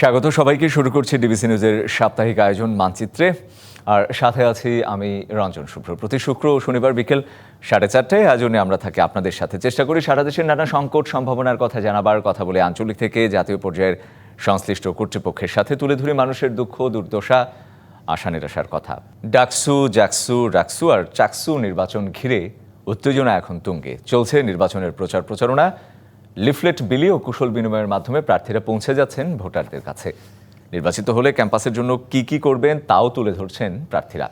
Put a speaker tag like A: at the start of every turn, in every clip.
A: স্বাগত সবাইকে। শুরু করছি ডিবিসি নিউজের সাপ্তাহিক আয়োজন মানচিত্রে। আর সাথে আছি আমি রঞ্জন শুভ্র। প্রতি শুক্র ও শনিবার বিকেল সাড়ে চারটায় আয়োজনে আমরা থাকি আপনাদের সাথে। চেষ্টা করি সারা দেশের নানা সংকট সম্ভাবনার কথা জানাবার, কথা বলে আঞ্চলিক থেকে জাতীয় পর্যায়ের সংশ্লিষ্ট কর্তৃপক্ষের সাথে তুলে ধরে মানুষের দুঃখ, দুর্দশা, আশা নিরাশার কথা। ডাকসু, জাকসু, রাকসু আর চাকসু নির্বাচন ঘিরে উত্তেজনা এখন তুঙ্গে। চলছে নির্বাচনের প্রচার প্রচারণা। লিফলেট বিলি ও কুশল বিনিময়ের মাধ্যমে প্রার্থীরা পৌঁছে যাচ্ছেন ভোটারদের কাছে। নির্বাচিত হলে ক্যাম্পাসের জন্য কি কি করবেন তাও তুলে ধরছেন প্রার্থীরা।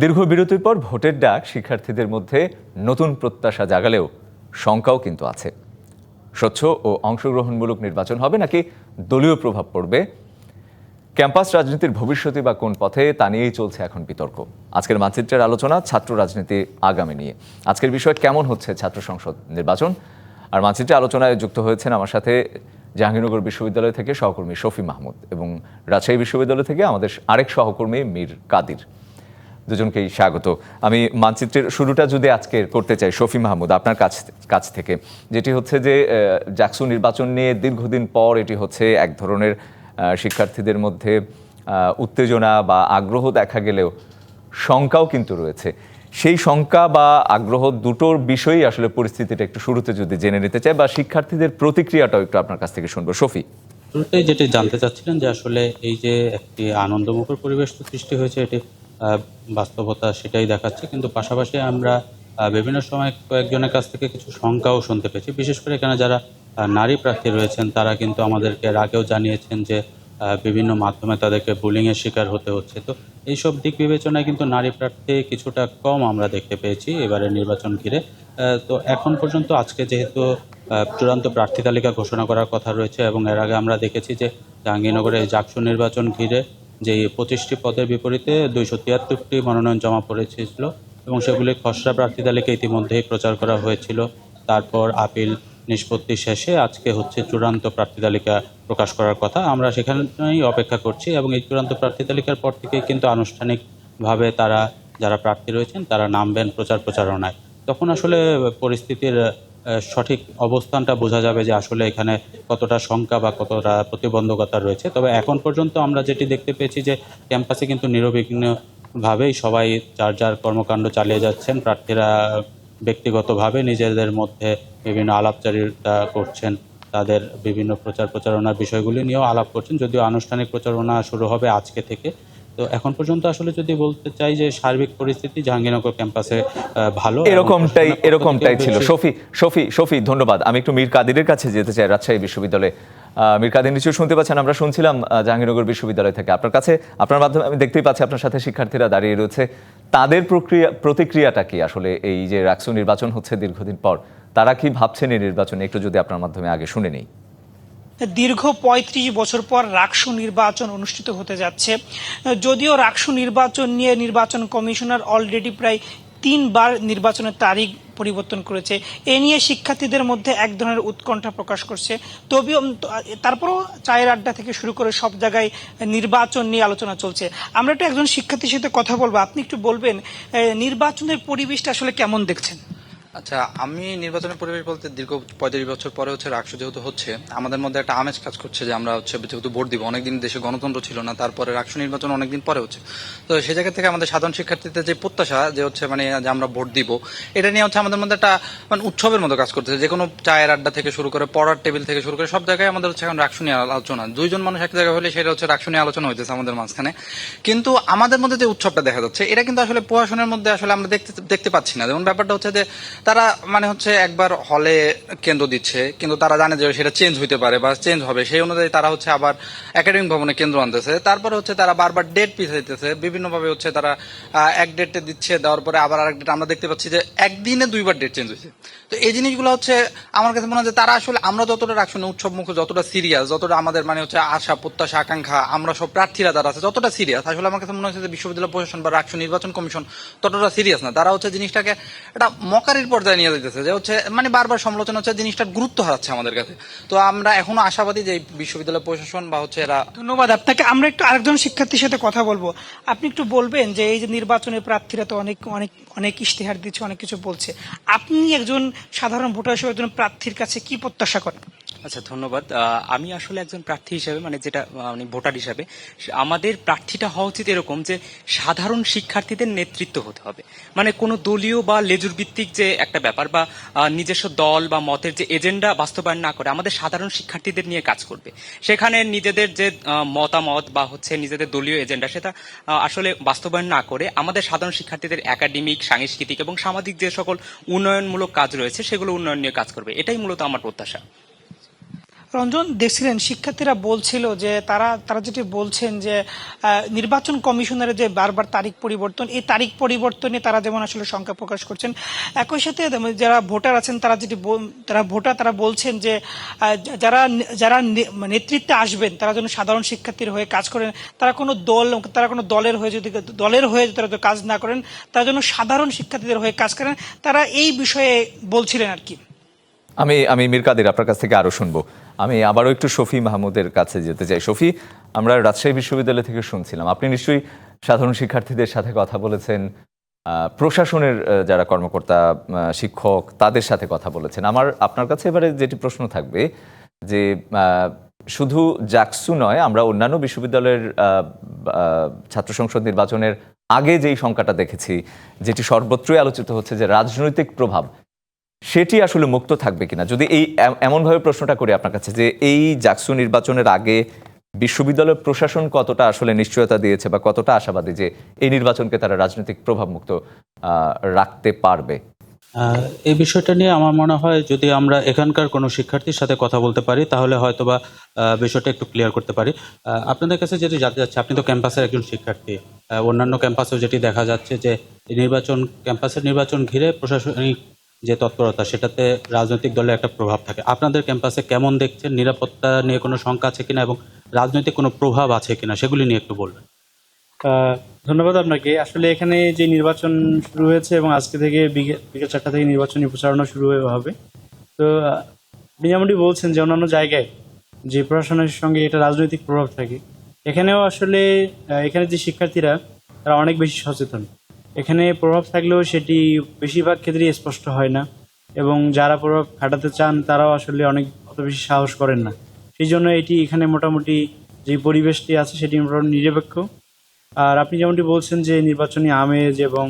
A: দীর্ঘ বিরতির পর ভোটের ডাক শিক্ষার্থীদের মধ্যে নতুন প্রত্যাশা জাগালেও শঙ্কাও কিন্তু আছে। স্বচ্ছ ও অংশগ্রহণমূলক নির্বাচন হবে নাকি দলীয় প্রভাব পড়বে? ক্যাম্পাস রাজনীতির ভবিষ্যতে বা কোন পথে তা নিয়েই চলছে এখন বিতর্ক। আজকের মানচিত্রের আলোচনা ছাত্র রাজনীতি আগামী নিয়ে। আজকের বিষয় কেমন হচ্ছে ছাত্র সংসদ নির্বাচন? আর মানচিত্রে আলোচনায় যুক্ত হয়েছেন আমার সাথে জাহাঙ্গীরনগর বিশ্ববিদ্যালয় থেকে সহকর্মী শফি মাহমুদ এবং রাজশাহী বিশ্ববিদ্যালয় থেকে আমাদের আরেক সহকর্মী মীর কাদির। দুজনকেই স্বাগত। আমি মানচিত্রের শুরুটা যদি আজকে করতে চাই, শফি মাহমুদ, আপনার কাছ কাছ থেকে, যেটি হচ্ছে যে জাকসু নির্বাচন নিয়ে দীর্ঘদিন পর এটি হচ্ছে এক ধরনের শিক্ষার্থীদের মধ্যে উত্তেজনা বা আগ্রহ দেখা গেলেও শঙ্কাও কিন্তু রয়েছে। সেই শঙ্কা বা আগ্রহ দুটোর বিষয়ই আসলে পরিস্থিতিটা একটু শুরুতে যদি জেনে নিতে চাই বা শিক্ষার্থীদের প্রতিক্রিয়াটাও একটু আপনার কাছ থেকে শুনব। শফি?
B: শুরুতেই যেটি জানতে চাচ্ছিলেন যে আসলে এই যে একটি আনন্দমুখর পরিবেশ সৃষ্টি হয়েছে, এটি বাস্তবতা সেটাই দেখাচ্ছে। কিন্তু পাশাপাশি আমরা বিভিন্ন সময় কয়েকজনের কাছ থেকে কিছু শঙ্কাও শুনতে পেয়েছি। বিশেষ করে এখানে যারা নারী প্রার্থী রয়েছেন, তারা কিন্তু আমাদেরকে আগেও জানিয়েছেন যে বিভিন্ন মাধ্যমে তাদেরকে বুলিংয়ের শিকার হতে হচ্ছে। তো এইসব দিক বিবেচনায় কিন্তু নারী প্রার্থী কিছুটা কম আমরা দেখতে পেয়েছি এবারে নির্বাচন ঘিরে। তো এখন পর্যন্ত আজকে যেহেতু চূড়ান্ত প্রার্থী তালিকা ঘোষণা করার কথা রয়েছে এবং এর আগে আমরা দেখেছি যে জাহাঙ্গীরনগরে জাকসু নির্বাচন ঘিরে যে পঁচিশটি পদের বিপরীতে দুইশো তিয়াত্তরটি মনোনয়ন জমা পড়েছিল এবং সেগুলি খসড়া প্রার্থী তালিকা ইতিমধ্যেই প্রচার করা হয়েছিল। তারপর আপিল নিষ্পত্তি শেষে আজকে হচ্ছে চূড়ান্ত প্রার্থী তালিকা প্রকাশ করার কথা। আমরা সেখানেই অপেক্ষা করছি এবং এই চূড়ান্ত প্রার্থী তালিকার পর থেকেই কিন্তু আনুষ্ঠানিকভাবে তারা, যারা প্রার্থী রয়েছেন, তারা নামবেন প্রচার প্রচারণায়। তখন আসলে পরিস্থিতির সঠিক অবস্থানটা বোঝা যাবে যে আসলে এখানে কতটা শঙ্কা বা কতটা প্রতিবন্ধকতা রয়েছে। তবে এখন পর্যন্ত আমরা যেটি দেখতে পেয়েছি যে ক্যাম্পাসে কিন্তু নিরবিঘ্নভাবেই সবাই যার যার কর্মকাণ্ড চালিয়ে যাচ্ছেন, প্রার্থীরা ব্যক্তিগতভাবে নিজেদের মধ্যে বিভিন্ন আলাপচারিতা করছেন তাদের বিভিন্ন প্রচার প্রচারণার বিষয়গুলি নিয়েও আলাপ করছেন। যদিও আনুষ্ঠানিক প্রচারণা শুরু হবে আজকে থেকে। তো এখন পর্যন্ত আসলে যদি বলতে চাই যে সার্বিক পরিস্থিতি জাহাঙ্গীরনগর ক্যাম্পাসে ভালো
A: এরকমটাই এরকমটাই ছিল। শফি শফি শফি ধন্যবাদ। আমি একটু মীর কাদিরের কাছে যেতে চাই রাজশাহী বিশ্ববিদ্যালয়ে। মীর কাদির নিশ্চয়ই শুনতে পাচ্ছেন, আমরা শুনছিলাম জাহাঙ্গীরনগর বিশ্ববিদ্যালয় থেকে। আপনার কাছে, আপনার মাধ্যমে, আমি দেখতেই পাচ্ছি আপনার সাথে শিক্ষার্থীরা দাঁড়িয়ে রয়েছে। তাদের প্রক্রিয়া, প্রতিক্রিয়াটা কি আসলে এই যে রাকসু নির্বাচন হচ্ছে দীর্ঘদিন পর, তারা কি ভাবছেন এই নির্বাচনে? একটু যদি আপনার মাধ্যমে আগে শুনে নেই।
C: দীর্ঘ ৩৫ বছর পর রাকসু নির্বাচন অনুষ্ঠিত হতে যাচ্ছে। যদিও রাকসু নির্বাচন নিয়ে নির্বাচন কমিশনার অলরেডি প্রায় তিনবার নির্বাচনের তারিখ পরিবর্তন করেছে। এ নিয়ে শিক্ষার্থীদের মধ্যে এক ধরনের উৎকণ্ঠা প্রকাশ করছে। তবুও তারপরও চায়ের আড্ডা থেকে শুরু করে সব জায়গায় নির্বাচন নিয়ে আলোচনা চলছে। আমরা একটু একজন শিক্ষার্থীর সাথে কথা বলব। আপনি একটু বলবেন নির্বাচনের পরিবেশটা আসলে কেমন দেখছেন?
D: আচ্ছা আমি নির্বাচনের পরিবেশ বলতে দীর্ঘ পঁয়ত্রিশ বছর পরে হচ্ছে রাষ্ট্র যেহেতু হচ্ছে, আমাদের মধ্যে একটা আমেজ কাজ করছে যে আমরা হচ্ছে যেহেতু ভোট দিব, অনেকদিন দেশে গণতন্ত্র ছিল না, তারপরে রাষ্ট্র নির্বাচন অনেকদিন পরে হচ্ছে। তো সেই জায়গা থেকে আমাদের সাধারণ শিক্ষার্থীদের যে প্রত্যাশা যে হচ্ছে মানে যে আমরা ভোট দিব, এটা নিয়ে হচ্ছে আমাদের মধ্যে একটা মানে উৎসবের মতো কাজ করতেছে। যে কোনো চায়ের আড্ডা থেকে শুরু করে, পড়ার টেবিল থেকে শুরু করে, সব জায়গায় আমাদের হচ্ছে এখন রাষ্ট্র নিয়ে আলোচনা। দুইজন মানুষ এক জায়গায় হলে সেটা হচ্ছে রাষ্ট্র নিয়ে আলোচনা হইতেছে আমাদের মাঝখানে। কিন্তু আমাদের মধ্যে যে উৎসবটা দেখা যাচ্ছে, এটা কিন্তু আসলে পড়াশোনার মধ্যে আসলে আমরা দেখতে দেখতে পাচ্ছি না। যেমন ব্যাপারটা হচ্ছে যে তারা মানে হচ্ছে একবার হলে কেন্দ্র দিচ্ছে, কিন্তু তারা জানে যে সেটা চেঞ্জ হইতে পারে বা চেঞ্জ হবে। সেই অনুযায়ী তারা হচ্ছে আবার একাডেমিক ভবনে কেন্দ্র আনতেছে। তারপরে হচ্ছে তারা বারবার ডেট পিছাইতেছে। বিভিন্নভাবে হচ্ছে তারা এক ডেটে দিচ্ছে, দেওয়ার পরে আবার আরেক ডেট আমরা দেখতে পাচ্ছি যে একদিনে দুইবার ডেট চেঞ্জ হয়েছে। তো এই জিনিসগুলো হচ্ছে আমার কাছে মনে হয় যে তারা আসলে আমরা যতটা রাখছি উৎসব মুখ যতটা সিরিয়াস যতটা আমাদের মানে হচ্ছে আশা, প্রত্যাশা, আকাঙ্ক্ষা, আমরা সব প্রার্থীরা যারা আছে, যতটা সিরিয়াস আসলে আমার কাছে মনে হচ্ছে যে বিশ্ববিদ্যালয় প্রশাসন বা রাষ্ট্র নির্বাচন কমিশন ততটা সিরিয়াস না। তারা হচ্ছে জিনিসটাকে একটা মকারির পর্যায়ে নিয়ে যেতেছে যে হচ্ছে মানে বারবার সমালোচনা হচ্ছে জিনিসটার গুরুত্ব হারাচ্ছে আমাদের কাছে। তো আমরা এখনও আশাবাদী যে বিশ্ববিদ্যালয় প্রশাসন বা হচ্ছে এরা
C: ধন্যবাদ আপনাকে। আমরা একটু আরেকজন শিক্ষার্থীর সাথে কথা বলব। আপনি একটু বলবেন যে এই যে নির্বাচনের প্রার্থীরা তো অনেক অনেক অনেক ইশতেহার দিচ্ছে, অনেক কিছু বলছে। আপনি একজন সাধারণ ভোটার হিসেবে একজন প্রার্থীর কাছে কি প্রত্যাশা করেন?
E: আচ্ছা ধন্যবাদ। আমি আসলে একজন প্রার্থী হিসেবে মানে যেটা মানে ভোটার হিসাবে আমাদের প্রার্থীটা হওয়া উচিত এরকম যে সাধারণ শিক্ষার্থীদের নেতৃত্ব হতে হবে। মানে কোনো দলীয় বা লেজুর ভিত্তিক যে একটা ব্যাপার বা নিজস্ব দল বা মতের যে এজেন্ডা বাস্তবায়ন না করে, আমাদের সাধারণ শিক্ষার্থীদের নিয়ে কাজ করবে। সেখানে নিজেদের যে মতামত বা হচ্ছে নিজেদের দলীয় এজেন্ডা, সেটা আসলে বাস্তবায়ন না করে, আমাদের সাধারণ শিক্ষার্থীদের একাডেমিক, সাংস্কৃতিক এবং সামাজিক যে সকল উন্নয়নমূলক কাজ রয়েছে, সেগুলো উন্নয়ন নিয়ে কাজ করবে। এটাই মূলত আমার প্রত্যাশা।
C: রঞ্জন, দেখছিলেন, শিক্ষার্থীরা বলছিল যে তারা তারা যেটি বলছেন যে নির্বাচন কমিশনারের যে বারবার তারিখ পরিবর্তন, এই তারিখ পরিবর্তনে তারা যেমন আসলে শঙ্কা প্রকাশ করছেন, একই সাথে যারা ভোটার আছেন, তারা যেটি তারা ভোটার, তারা বলছেন যে যারা যারা নে- নেতৃত্বে আসবেন, তারা যেন সাধারণ শিক্ষার্থীর হয়ে কাজ করেন, তারা কোনো দল, তারা কোনো দলের হয়ে যদি, দলের হয়ে যদি তারা কাজ না করেন, তারা যেন সাধারণ শিক্ষার্থীদের হয়ে কাজ করেন, তারা এই বিষয়ে বলছিলেন আর কি।
A: আমি আমি মীর কাদের আপনার কাছ থেকে আরও শুনব। আমি আবারও একটু শফি মাহমুদের কাছে যেতে চাই। শফি, আমরা রাজশাহী বিশ্ববিদ্যালয় থেকে শুনছিলাম। আপনি নিশ্চয়ই সাধারণ শিক্ষার্থীদের সাথে কথা বলেছেন প্রশাসনের যারা কর্মকর্তা শিক্ষক, তাদের সাথে কথা বলেছেন। আমার, আপনার কাছে এবারে যেটি প্রশ্ন থাকবে যে শুধু জাকসু নয়, আমরা অন্যান্য বিশ্ববিদ্যালয়ের ছাত্র সংসদ নির্বাচনের আগে যেই সংখ্যাটা দেখেছি, যেটি সর্বত্রই আলোচিত হচ্ছে যে রাজনৈতিক প্রভাব সেটি আসলে মুক্ত থাকবে কিনা? যদি এই এমনভাবে প্রশ্নটা করি আপনার কাছে যে এই জাকসু নির্বাচনের আগে বিশ্ববিদ্যালয় প্রশাসন কতটা আসলে নিশ্চয়তা দিয়েছে বা কতটা আশাবাদী যে এই নির্বাচনকে তারা রাজনৈতিক প্রভাব মুক্ত আহ, রাখতে পারবে?
B: এই বিষয়টা নিয়ে আমার মনে হয় যদি আমরা এখানকার কোনো শিক্ষার্থীর সাথে কথা বলতে পারি তাহলে হয়তোবা আহ, বিষয়টা একটু ক্লিয়ার করতে পারি। আপনাদের কাছে যেটি জানতে যাচ্ছে আপনি তো ক্যাম্পাসের একজন শিক্ষার্থী। অন্যান্য ক্যাম্পাসেও যেটি দেখা যাচ্ছে যে নির্বাচন ক্যাম্পাসের নির্বাচন ঘিরে প্রশাসনিক যে তৎপরতা, সেটাতে রাজনৈতিক দলের একটা প্রভাব থাকে। আপনাদের ক্যাম্পাসে কেমন দেখছেন? নিরাপত্তা নিয়ে কোনো শঙ্কা আছে কিনা এবং রাজনৈতিক কোনো প্রভাব আছে কিনা? সেগুলি নিয়ে একটু বলবেন।
F: ধন্যবাদ আপনাকে। আসলে এখানে যে নির্বাচন শুরু হয়েছে এবং আজকে থেকে বিকে- বিকেল চারটা থেকে নির্বাচনী প্রচারণা শুরু হবে। তো আপনি বলছেন যে অন্যান্য জায়গায় যে প্রশাসনের সঙ্গে এটা রাজনৈতিক প্রভাব থাকে। এখানেও আসলে এখানে যে শিক্ষার্থীরা, তারা অনেক বেশি সচেতন। এখানে প্রভাব থাকলেও সেটি বেশিরভাগ ক্ষেত্রেই স্পষ্ট হয় না এবং যারা প্রভাব খাটাতে চান তারাও আসলে অনেক অত বেশি সাহস করেন না। সেই জন্য এটি এখানে মোটামুটি যে পরিবেশটি আছে সেটি মোটামুটি নিরপেক্ষ। আর আপনি যেমনটি বলছেন যে নির্বাচনী আমেজ এবং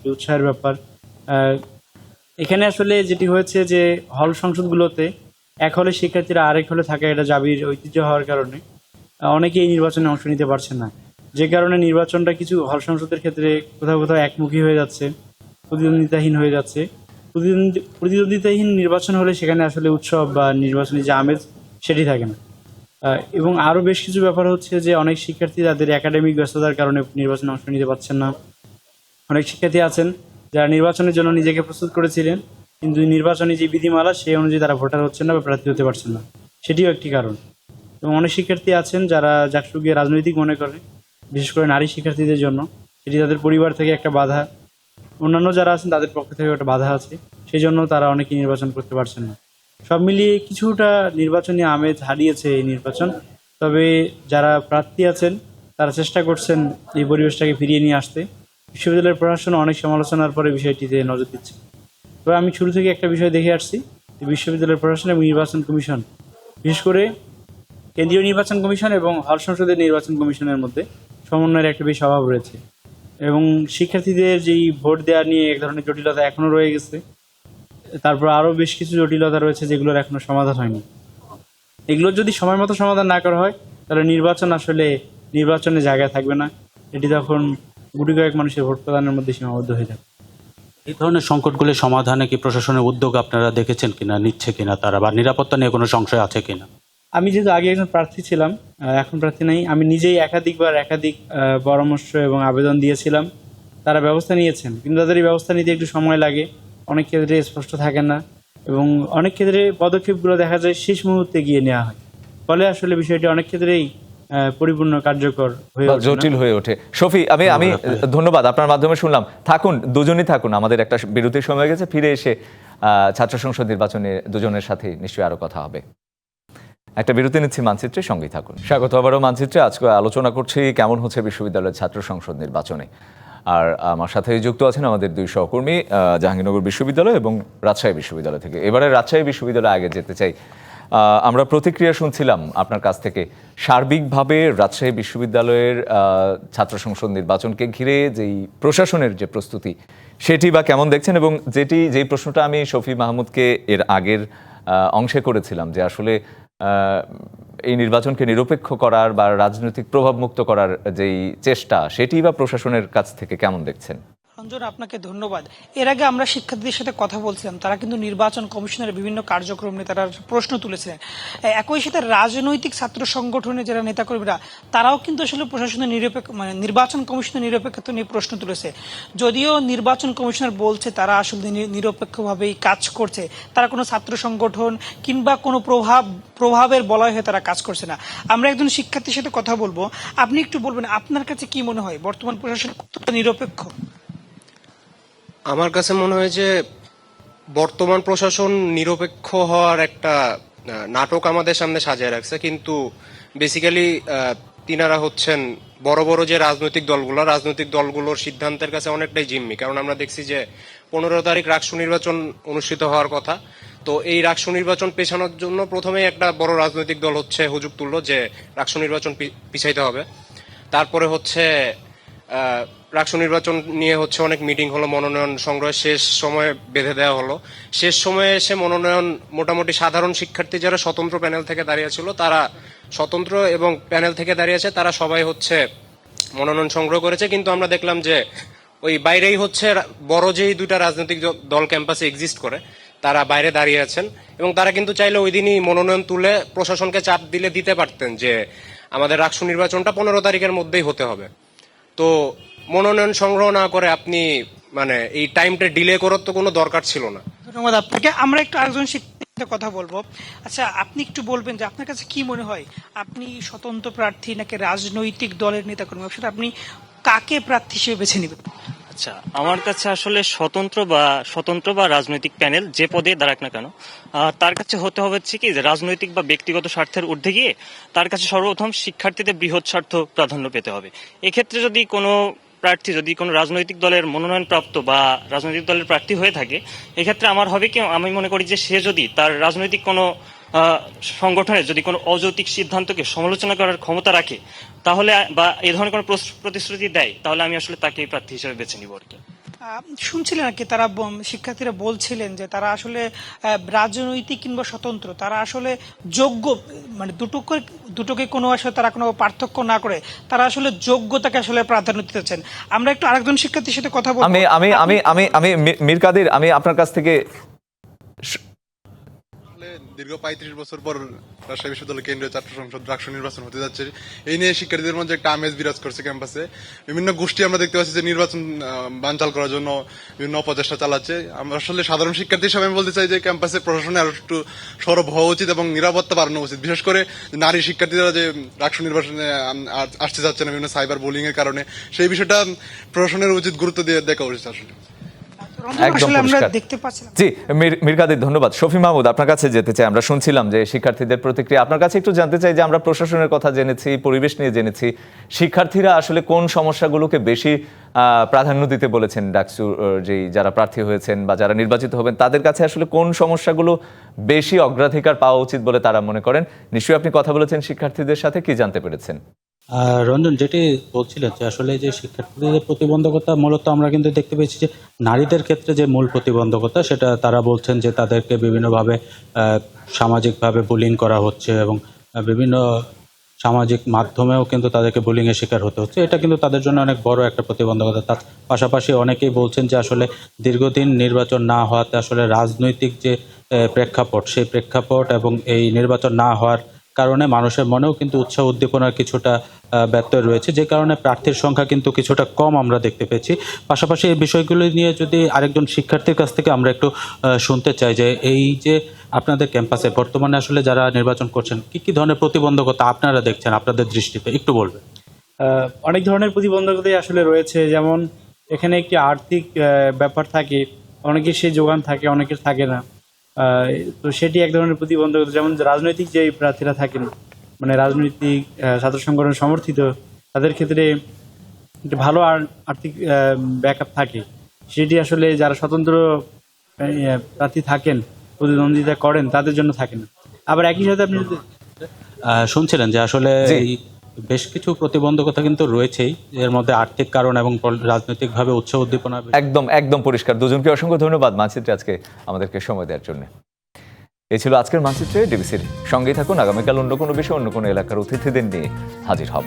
F: যে উৎসাহের ব্যাপার এখানে আসলে যেটি হয়েছে যে হল সংসদগুলোতে এক হলে শিক্ষার্থীরা আরেক হলে থাকা এটা জাবির ঐতিহ্য হওয়ার কারণে অনেকেই নির্বাচনে অংশ নিতে পারছেন না। যে কারণে নির্বাচনটা কিছু হল সংসদের ক্ষেত্রে কোথাও কোথাও একমুখী হয়ে যাচ্ছে, প্রতিদ্বন্দ্বিতাহীন হয়ে যাচ্ছে। প্রতিদ্বন্দ্বী, প্রতিদ্বন্দ্বিতাহীন নির্বাচন হলে সেখানে আসলে উৎসব বা নির্বাচনী যে আমেজ, সেটি থাকে না। এবং আরও বেশ কিছু ব্যাপার হচ্ছে যে অনেক শিক্ষার্থী তাদের একাডেমিক ব্যস্ততার কারণে নির্বাচনে অংশ নিতে পারছেন না। অনেক শিক্ষার্থী আছেন যারা নির্বাচনের জন্য নিজেকে প্রস্তুত করেছিলেন, কিন্তু নির্বাচনী যে বিধিমালা, সেই অনুযায়ী তারা ভোটার হচ্ছেন না বা প্রার্থী হতে পারছেন না। সেটিও একটি কারণ। এবং অনেক শিক্ষার্থী আছেন যারা জাকসুকে রাজনৈতিক মনে করে বিশেষ করে নারী শিক্ষার্থীদের জন্য সেটি তাদের পরিবার থেকে একটা বাধা। অন্যান্য যারা আছেন, তাদের পক্ষ থেকে একটা বাধা আছে। সেই জন্য তারা অনেকে নির্বাচন করতে পারছেন না। সব মিলিয়ে কিছুটা নির্বাচনী আমেজ হারিয়েছে এই নির্বাচন। তবে যারা প্রার্থী আছেন, তারা চেষ্টা করছেন এই পরিবেশটাকে ফিরিয়ে নিয়ে আসতে। বিশ্ববিদ্যালয়ের প্রশাসন অনেক সমালোচনার পরে বিষয়টিতে নজর দিচ্ছে। তবে আমি শুরু থেকে একটা বিষয় দেখে আসছি যে বিশ্ববিদ্যালয়ের প্রশাসন এবং নির্বাচন কমিশন, বিশেষ করে কেন্দ্রীয় নির্বাচন কমিশন এবং হল সংসদের নির্বাচন কমিশনের মধ্যে সমন্বয়ের একটা বেশ অভাব রয়েছে। এবং শিক্ষার্থীদের যেই ভোট দেওয়া নিয়ে এক ধরনের জটিলতা এখনও রয়ে গেছে, তারপর আরও বেশ কিছু জটিলতা রয়েছে যেগুলোর এখনও সমাধান হয়নি। এগুলোর যদি সময় মতো সমাধান না করা হয়, তাহলে নির্বাচন আসলে নির্বাচনে জায়গায় থাকবে না। এটি তখন গুটি কয়েক মানুষের ভোট প্রদানের মধ্যে সীমাবদ্ধ হয়ে যাবে।
B: এই ধরনের সংকটগুলি সমাধানে কি প্রশাসনের উদ্যোগ আপনারা দেখেছেন কিনা, নিচ্ছে কিনা তারা, বা নিরাপত্তা নিয়ে কোনো সংশয় আছে কিনা?
F: আমি যেহেতু আগে একজন প্রার্থী ছিলাম আহ, এখন প্রার্থী নাই আমি নিজেই একাধিকবার একাধিক আহ, পরামর্শ এবং আবেদন দিয়েছিলাম। তারা ব্যবস্থা নিয়েছেন কিন্তু তাদের এই ব্যবস্থা নিতে একটু সময় লাগে। অনেক ক্ষেত্রে স্পষ্ট থাকে না এবং অনেক ক্ষেত্রে পদক্ষেপগুলো দেখা যায় শেষ মুহূর্তে গিয়ে নেওয়া হয়। ফলে আসলে বিষয়টি অনেক ক্ষেত্রেই আহ, পরিপূর্ণ কার্যকর হয়ে।
A: জটিল হয়ে ওঠে। শফি আমি আমি ধন্যবাদ। আপনার মাধ্যমে শুনলাম। থাকুন দুজনই থাকুন আমাদের একটা বিরতির সময় গেছে ফিরে এসে আহ, ছাত্র সংসদ নির্বাচনে দুজনের সাথে নিশ্চয়ই আরও কথা হবে। একটা বিরতি নিচ্ছি মানচিত্রে, সঙ্গেই থাকুন। স্বাগত আবারও মানচিত্রে। আজকে আলোচনা করছি কেমন হচ্ছে বিশ্ববিদ্যালয়ের ছাত্র সংসদ নির্বাচনে। আর আমার সাথে যুক্ত আছেন আমাদের দুই সহকর্মী জাহাঙ্গীরনগর বিশ্ববিদ্যালয় এবং রাজশাহী বিশ্ববিদ্যালয় থেকে। এবারে রাজশাহী বিশ্ববিদ্যালয়ে আগে যেতে চাই। আমরা প্রতিক্রিয়া শুনছিলাম আপনার কাছ থেকে সার্বিকভাবে রাজশাহী বিশ্ববিদ্যালয়ের ছাত্র সংসদ নির্বাচনকে ঘিরে যেই প্রশাসনের যে প্রস্তুতি, সেটি বা কেমন দেখছেন? এবং যেটি, যেই প্রশ্নটা আমি শফি মাহমুদকে এর আগের অংশে করেছিলাম যে আসলে এই নির্বাচনকে নিরপেক্ষ করার বা রাজনৈতিক প্রভাবমুক্ত করার যেই চেষ্টা, সেটি বা প্রশাসনের কাছ থেকে কেমন দেখছেন?
C: রঞ্জন আপনাকে ধন্যবাদ। এর আগে আমরা শিক্ষার্থীদের সাথে কথা বলছিলাম, তারা কিন্তু নির্বাচন কমিশনের বিভিন্ন কার্যক্রম নিয়ে তারা প্রশ্ন তুলেছিলেন। একই সাথে রাজনৈতিক ছাত্র সংগঠনের যারা নেতাকর্মীরা, তারাও কিন্তু আসলে প্রশাসনের নিরপেক্ষ মানে নির্বাচন কমিশনের নিরপেক্ষতা নিয়ে প্রশ্ন তুলেছে। যদিও নির্বাচন কমিশনার বলছে, তারা আসলে নিরপেক্ষভাবেই কাজ করছে। তারা কোনো ছাত্র সংগঠন কিংবা কোনো প্রভাব, প্রভাবের বলয় হয়ে তারা কাজ করছে না। আমরা একজন শিক্ষার্থীর সাথে কথা বলব। আপনি একটু বলবেন, আপনার কাছে কি মনে হয়? বর্তমান প্রশাসন কতটা নিরপেক্ষ?
G: আমার কাছে মনে হয় যে বর্তমান প্রশাসন নিরপেক্ষ হওয়ার একটা নাটক আমাদের সামনে সাজিয়ে রাখছে। কিন্তু বেসিক্যালি তিনারা হচ্ছেন বড় বড় যে রাজনৈতিক দলগুলো, রাজনৈতিক দলগুলোর সিদ্ধান্তের কাছে অনেকটাই জিম্মি। কারণ আমরা দেখছি যে পনেরো তারিখ রাকসু নির্বাচন অনুষ্ঠিত হওয়ার কথা। তো এই রাকসু নির্বাচন পেছানোর জন্য প্রথমেই একটা বড় রাজনৈতিক দল হচ্ছে হুজুগ তুললো যে রাকসু নির্বাচন পিছাইতে হবে। তারপরে হচ্ছে রাষ্ট্র নির্বাচন নিয়ে হচ্ছে অনেক মিটিং হলো, মনোনয়ন সংগ্রহ শেষ সময়ে বেঁধে দেওয়া হলো। শেষ সময়ে এসে মনোনয়ন মোটামুটি সাধারণ শিক্ষার্থী যারা স্বতন্ত্র প্যানেল থেকে দাঁড়িয়েছিল তারা স্বতন্ত্র এবং প্যানেল থেকে দাঁড়িয়েছে তারা সবাই হচ্ছে মনোনয়ন সংগ্রহ করেছে। কিন্তু আমরা দেখলাম যে ওই বাইরেই হচ্ছে বড় যেই দুইটা রাজনৈতিক দল ক্যাম্পাসে এক্সিস্ট করে, তারা বাইরে দাঁড়িয়ে আছেন এবং তারা কিন্তু চাইলে ওই দিনই মনোনয়ন তুলে প্রশাসনকে চাপ দিলে দিতে পারতেন যে আমাদের রাষ্ট্র নির্বাচনটা পনেরো তারিখের মধ্যেই হতে হবে। তো মনোনয়ন সংগ্রহ না করে আপনি মানে এই টাইমটা ডিলে করার তো কোনো দরকার ছিল না।
C: ধন্যবাদ আপনাকে। আমরা একটু আরেকজন শিক্ষার্থীর সাথে কথা বলব। আচ্ছা আপনি একটু বলবেন যে আপনার কাছে কি মনে হয়? আপনি স্বতন্ত্র প্রার্থী নাকি রাজনৈতিক দলের নেতা কর্মী অবশ্যই আপনি কাকে প্রার্থী হিসেবে বেছে নেবেন?
H: আচ্ছা আমার কাছে আসলে স্বতন্ত্র বা স্বতন্ত্র বা রাজনৈতিক প্যানেল যে পদে দাঁড়াক না কেন তার কাছে হতে হবে হচ্ছে কি যে রাজনৈতিক বা ব্যক্তিগত স্বার্থের ঊর্ধ্বে গিয়ে তার কাছে সর্বপ্রথম শিক্ষার্থীদের বৃহৎ স্বার্থ প্রাধান্য পেতে হবে। এক্ষেত্রে যদি কোনো প্রার্থী যদি কোনো রাজনৈতিক দলের মনোনয়নপ্রাপ্ত বা রাজনৈতিক দলের প্রার্থী হয়ে থাকে, এক্ষেত্রে আমার হবে কি, আমি মনে করি যে সে যদি তার রাজনৈতিক কোনো সংগঠনের যদি কোনো অযৌতিক সিদ্ধান্তকে সমালোচনা করার ক্ষমতা রাখে, তাহলে বা এ ধরনের কোনো প্রতিশ্রুতি দেয়, তাহলে আমি আসলে তাকে এই প্রার্থী হিসেবে বেছে নিব আর কি।
C: শুনছিলেন আর কি তারা শিক্ষার্থীরা বলছিলেন যে তারা আসলে রাজনৈতিক কিংবা স্বতন্ত্র তারা আসলে যোগ্য মানে দুটোকে দুটোকে কোনো আসলে তারা কোনো পার্থক্য না করে তারা আসলে যোগ্যতাকে আসলে প্রাধান্য দিতেছেন আমরা একটু আরেকজন শিক্ষার্থীর সাথে কথা বলব।
A: আমি আমি আমি আমি আমি মীর কাদির আমি আপনার কাছ থেকে
I: দীর্ঘ পঁয়ত্রিশ বছর পর রাজশাহী বিশ্ববিদ্যালয় কেন্দ্রীয় ছাত্র সংসদ রাষ্ট্র নির্বাচন হতে যাচ্ছে। এই নিয়ে শিক্ষার্থীদের মধ্যে একটা আমেজ বিরাজ করছে ক্যাম্পাসে। বিভিন্ন গোষ্ঠী আমরা দেখতে পাচ্ছি যে নির্বাচন বানচাল করার জন্য বিভিন্ন অপচেষ্টা চালাচ্ছে। আমরা আসলে সাধারণ শিক্ষার্থী হিসাবে আমি বলতে চাই যে ক্যাম্পাসে প্রশাসনে আরও একটু সরব হওয়া উচিত এবং নিরাপত্তা বাড়ানো উচিত। বিশেষ করে নারী শিক্ষার্থীরা যে রাষ্ট্র নির্বাচনে আসতে যাচ্ছে না বিভিন্ন সাইবার বোলিং এর কারণে, সেই বিষয়টা প্রশাসনের উচিত গুরুত্ব দিয়ে দেখা উচিত আসলে।
A: একদম
C: আসলে আমরা
A: পরিষ্কার।
C: দেখতে পাচ্ছিলাম।
A: জি মীর মীর কাদির ধন্যবাদ। শফি মাহমুদ আপনার কাছে যেতে চাই আমরা শুনছিলাম যে শিক্ষার্থীদের প্রতিক্রিয়া। আপনার কাছে একটু জানতে চাই যে আমরা প্রশাসনের কথা জেনেছি পরিবেশ নিয়ে জেনেছি। শিক্ষার্থীরা আসলে কোন সমস্যাগুলোকে বেশি আহ, প্রাধান্য দিতে বলেছেন ডাকসু যেই যারা প্রার্থী হয়েছেন বা যারা নির্বাচিত হবেন তাদের কাছে আসলে কোন সমস্যাগুলো বেশি অগ্রাধিকার পাওয়া উচিত বলে তারা মনে করেন? নিশ্চয়ই আপনি কথা বলেছেন শিক্ষার্থীদের সাথে কি জানতে পেরেছেন?
B: রঞ্জন, যেটি বলছিলেন যে আসলে যে শিক্ষার্থীদের প্রতিবন্ধকতা, মূলত আমরা কিন্তু দেখতে পেয়েছি যে নারীদের ক্ষেত্রে যে মূল প্রতিবন্ধকতা, সেটা তারা বলছেন যে তাদেরকে বিভিন্নভাবে সামাজিকভাবে বুলিং করা হচ্ছে এবং বিভিন্ন সামাজিক মাধ্যমেও কিন্তু তাদেরকে বুলিংয়ের শিকার হতে হচ্ছে। এটা কিন্তু তাদের জন্য অনেক বড় একটা প্রতিবন্ধকতা। তার পাশাপাশি অনেকেই বলছেন যে আসলে দীর্ঘদিন নির্বাচন না হওয়াতে আসলে রাজনৈতিক যে প্রেক্ষাপট, সেই প্রেক্ষাপট এবং এই নির্বাচন না হওয়ার কারণে মানুষের মনেও কিন্তু উৎসাহ উদ্দীপনার কিছুটা ব্যত্যয় রয়েছে। যে কারণে প্রার্থীর সংখ্যা কিন্তু কিছুটা কম আমরা দেখতে পেয়েছি। পাশাপাশি এই বিষয়গুলো নিয়ে যদি আরেকজন শিক্ষার্থীর কাছ থেকে আমরা একটু শুনতে চাই যে এই যে আপনাদের ক্যাম্পাসে বর্তমানে আসলে যারা নির্বাচন করছেন, কি কি ধরনের প্রতিবন্ধকতা আপনারা দেখছেন আপনাদের দৃষ্টিতে? একটু বলবেন।
F: অনেক ধরনের প্রতিবন্ধকতাই আসলে রয়েছে। যেমন এখানে একটি আর্থিক ব্যাপার থাকে, অনেকের সেই যোগান থাকে, অনেকের থাকে না। তো সেটি এক ধরনের প্রতিবন্ধকতা যেমন রাজনৈতিক যে প্রার্থীরা থাকেন মানে রাজনৈতিক আহ, ছাত্র সংগঠন সমর্থিত তাদের ক্ষেত্রে একটি ভালো আর্থিক ব্যাক থাকে। সেটি আসলে যারা স্বতন্ত্র প্রার্থী থাকেন প্রতিদ্বন্দ্বিতা করেন তাদের জন্য থাকে না। আবার একই সাথে আপনি
B: আহ, শুনছিলেন যে আসলে বেশ কিছু প্রতিবন্ধকতা কিন্তু রয়েছেই। এর মধ্যে আর্থিক কারণ এবং রাজনৈতিকভাবে উৎস উদ্দীপনা
A: একদম একদম পরিষ্কার। দুজনকে অসংখ্য ধন্যবাদ মানচিত্রে আজকে আমাদেরকে সময় দেওয়ার জন্য। এই ছিল আজকের মানচিত্রে। ডিবিসির সঙ্গেই থাকুন। আগামীকাল অন্য কোনো বিষয়ে, অন্য কোনো এলাকার অতিথিদের নিয়ে হাজির হব।